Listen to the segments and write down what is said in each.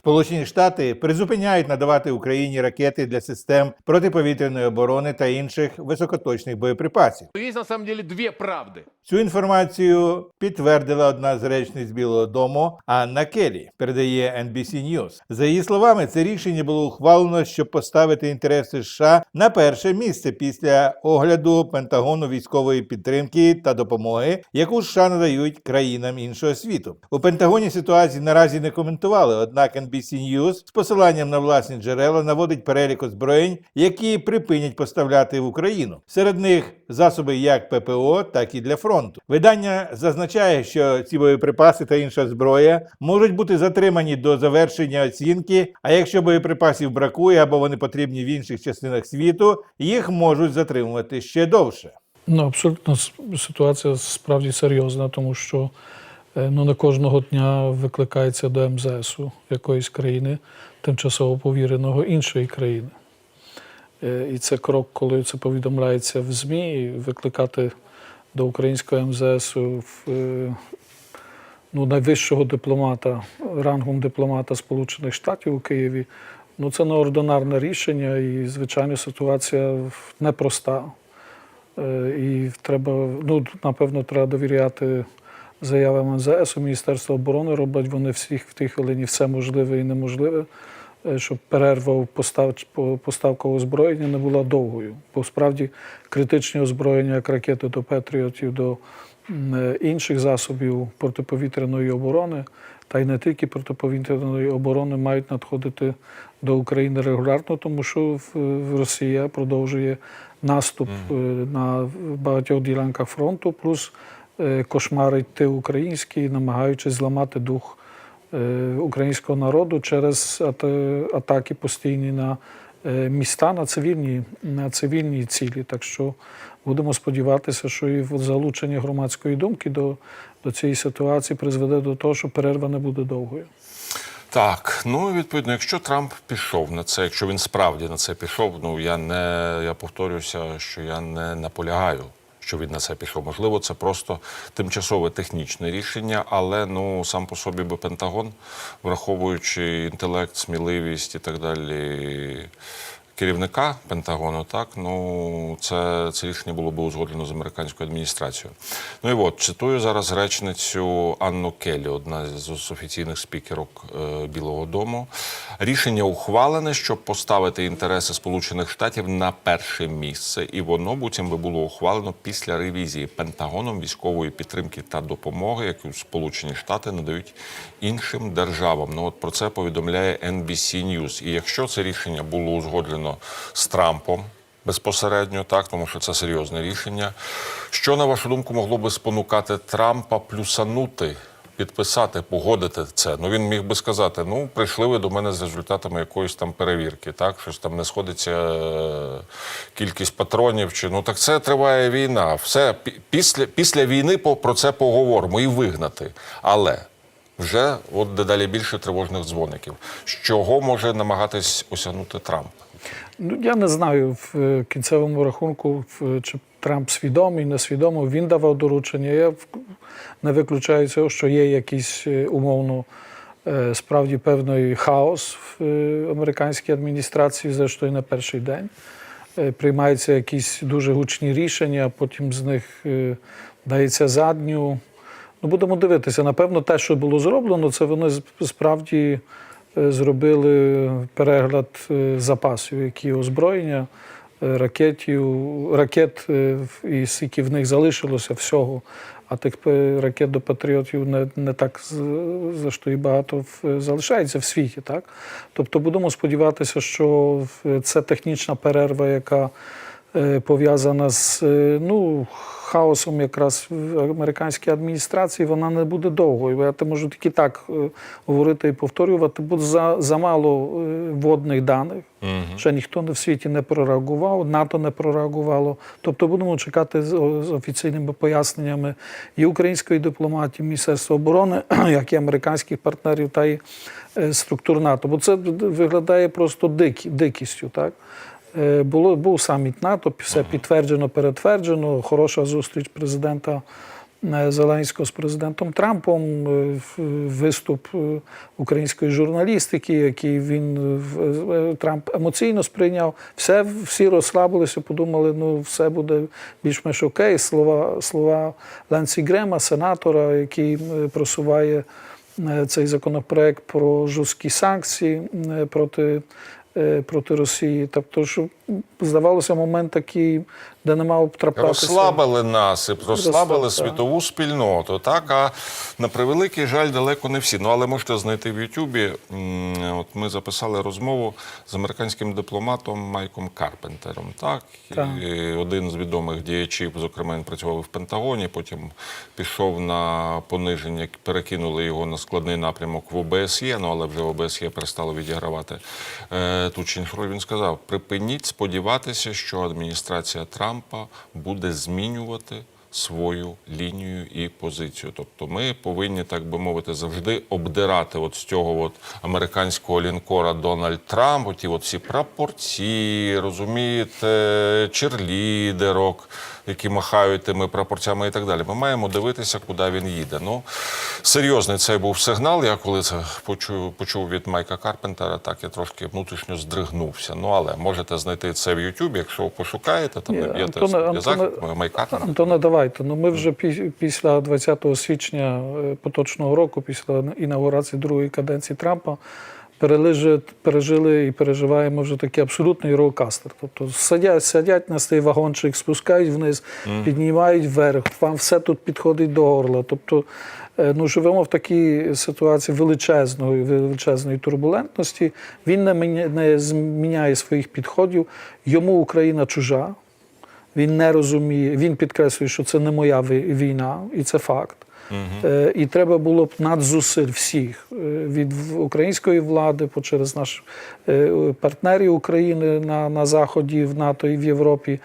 Сполучені Штати призупиняють надавати Україні ракети для систем протиповітряної оборони та інших високоточних боєприпасів. Есть на самом деле две правды. Цю інформацію підтвердила одна з речниць Білого Дому Анна Келлі, передає NBC News. За її словами, це рішення було ухвалено, щоб поставити інтереси США на перше місце після огляду Пентагону військової підтримки та допомоги, яку США надають країнам іншого світу. У Пентагоні ситуацію наразі не коментували. Однак NBC News з посиланням на власні джерела наводить перелік озброєнь, які припинять поставляти в Україну. Серед них засоби як ППО, так і для фронту. Видання зазначає, що ці боєприпаси та інша зброя можуть бути затримані до завершення оцінки. А якщо боєприпасів бракує або вони потрібні в інших частинах світу, їх можуть затримувати ще довше. Ну, абсолютно ситуація справді серйозна, тому що ну, не кожного дня викликається до МЗСу якоїсь країни, тимчасово повіреного іншої країни. Е, І це крок, коли це повідомляється в ЗМІ, викликати до українського МЗСу в, е, ну, найвищого дипломата, рангом дипломата Сполучених Штатів у Києві. Ну, це неординарне рішення, і, звичайно, ситуація непроста. Е, І треба, ну, напевно, треба довіряти заявам МЗС. Міністерство оборони роблять вони всіх в тій хвилині все можливе і неможливе, е, щоб перерва в постав, поставка озброєння не була довгою. Бо справді критичні озброєння, як ракети до Петріотів, до е, інших засобів протиповітряної оборони, та й не тільки протиповітряної оборони мають надходити до України регулярно, тому що Росія продовжує наступ е, на багатьох ділянках фронту, плюс кошмарить ти український, намагаючись зламати дух е, українського народу через ата- атаки постійні на е, міста, на цивільні, на цивільні цілі. Так що будемо сподіватися, що і залучення громадської думки до, до цієї ситуації призведе до того, що перерва не буде довгою. Так, ну відповідно, якщо Трамп пішов на це, якщо він справді на це пішов, ну я не я повторюся, що я не наполягаю, що він на це пішов. Можливо, це просто тимчасове технічне рішення, але ну сам по собі би Пентагон, враховуючи інтелект, сміливість і так далі. Керівника Пентагону, так ну це, це рішення було би узгоджено з американською адміністрацією. Ну і от цитую зараз речницю Анну Келлі, одна з офіційних спікерок е, Білого Дому. Рішення ухвалене, щоб поставити інтереси Сполучених Штатів на перше місце, і воно буцім би було ухвалено після ревізії Пентагоном військової підтримки та допомоги, яку Сполучені Штати надають іншим державам. Ну от про це повідомляє NBC News. І якщо це рішення було узгоджено з Трампом. Безпосередньо так, тому що це серйозне рішення. Що на вашу думку могло би спонукати Трампа плюсанути, підписати, погодити це? Ну він міг би сказати: ну прийшли ви до мене з результатами якоїсь там перевірки, так щось там не сходиться е, кількість патронів. Чи ну так це триває війна. Все після, після війни про це поговоримо і вигнати. Але вже от дедалі більше тривожних дзвоників. З чого може намагатись осягнути Трамп? Ну, я не знаю в е, кінцевому рахунку, чи Трамп свідомий, несвідомий. Він давав доручення. Я не виключаю цього, що є якийсь е, умовно е, справді певний хаос в е, американській адміністрації, зрештою на перший день. Е, Приймаються якісь дуже гучні рішення, а потім з них е, дається задню. Ну, будемо дивитися. Напевно, те, що було зроблено, це вони справді е, зробили перегляд е, запасів, які озброєння, е, ракетів, ракет, е, і скільки в них залишилося всього. А тих е, ракет до патріотів не, не так за що і багато залишається в світі. Так? Тобто будемо сподіватися, що це технічна перерва, яка е, пов'язана з е, ну, хаосом якраз в американській адміністрації, вона не буде довгою. Я те можу тільки так е, говорити і повторювати, буде за, замало е, водних даних. Ще ніхто в світі не прореагував, НАТО не прореагувало. Тобто будемо чекати з, з офіційними поясненнями і української дипломатії, Міністерства оборони, як і американських партнерів та й е, структур НАТО. Бо це виглядає просто дикі, дикістю. Так? Е, Було, був саміт НАТО, все підтверджено, перетверджено. Хороша зустріч президента е, Зеленського з президентом Трампом, е, виступ української журналістики, який він Трамп емоційно сприйняв. Все всі розслабилися, подумали, ну все буде більш-менш окей. Слова слова Ленсі Грема, сенатора, який просуває цей законопроект про жорсткі санкції проти. Е, Проти Росії, тобто, що здавалося, момент такий, де не мав б траплятися. Розслабили нас і розслабили Розслаб- світову спільноту. Так, а на превеликий жаль, далеко не всі. Ну але можете знайти в Ютубі. От ми записали розмову з американським дипломатом Майком Карпентером. Так, Так. і один з відомих діячів, зокрема, він працював в Пентагоні, потім пішов на пониження, перекинули його на складний напрямок в ОБСЄ, ну але вже ОБСЄ перестало відігравати е, ту чи іншу роль. Він сказав: припиніть сподіватися, що адміністрація Трампа буде змінювати. Свою лінію і позицію, тобто ми повинні, так би мовити, завжди обдирати от з цього от американського лінкора Дональд Трамп, оті от всі прапорці, розумієте, черлідерок, які махають тими прапорцями і так далі. Ми маємо дивитися, куди він їде. Ну серйозний цей був сигнал. Я коли це почув, почув від Майка Карпентера, так я трошки внутрішньо здригнувся. Ну але можете знайти це в Ютубі, якщо пошукаєте, там наб'єте Антоне- зв'язок Антоне-. Антоне, давайте. Ну ми вже пі- після 20 січня е, поточного року, після інаугурації другої каденції Трампа, перележи- пережили і переживаємо вже такий абсолютний ролкастер. Тобто сидять, сидять на цей вагончик, спускають вниз, піднімають вверх. Вам все тут підходить до горла. Тобто, е, ну живемо в такій ситуації величезної, величезної турбулентності. Він не міня- не зміняє своїх підходів. Йому Україна чужа. Він не розуміє, він підкреслює, що це не моя війна, і це факт. Е, І треба було б надзусиль всіх е, від української влади, по через наших е, партнерів України на, на Заході, в НАТО і в Європі,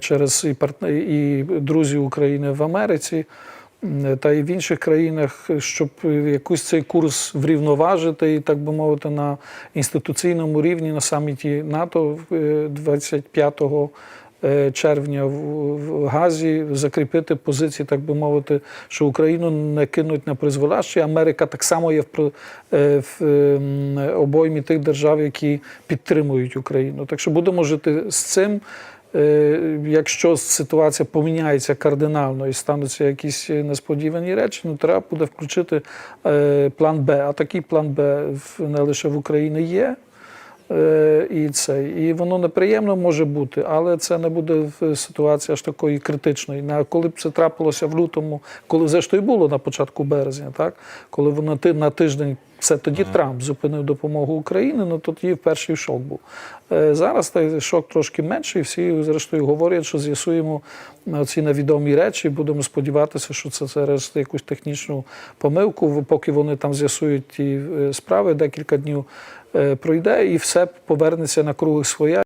через і, партне- і друзів України в Америці. Та і в інших країнах, щоб якийсь цей курс врівноважити, і так би мовити, на інституційному рівні на саміті НАТО е, 25 е, червня в Газі закріпити позиції, так би мовити, що Україну не кинуть на призволяще. Америка так само є в, е, в ем, обоймі тих держав, які підтримують Україну. Так що будемо жити з цим. Е, Якщо ситуація поміняється кардинально і стануться якісь несподівані речі, ну треба буде включити е, план Б. А такий план Б не лише в Україні є. Е, І це і воно неприємно може бути, але це не буде ситуація аж такої критичної. На коли б це трапилося в лютому, коли зрештою було на початку березня, так коли воно ти на тиждень. Це тоді Трамп зупинив допомогу Україні, ну тоді перший шок був. Е, Зараз той шок трошки менший. Всі, зрештою, говорять, що з'ясуємо е, ці невідомі речі. Будемо сподіватися, що це через якусь технічну помилку. Поки вони там з'ясують ті е, справи, декілька днів пройде, і все повернеться на круги своя.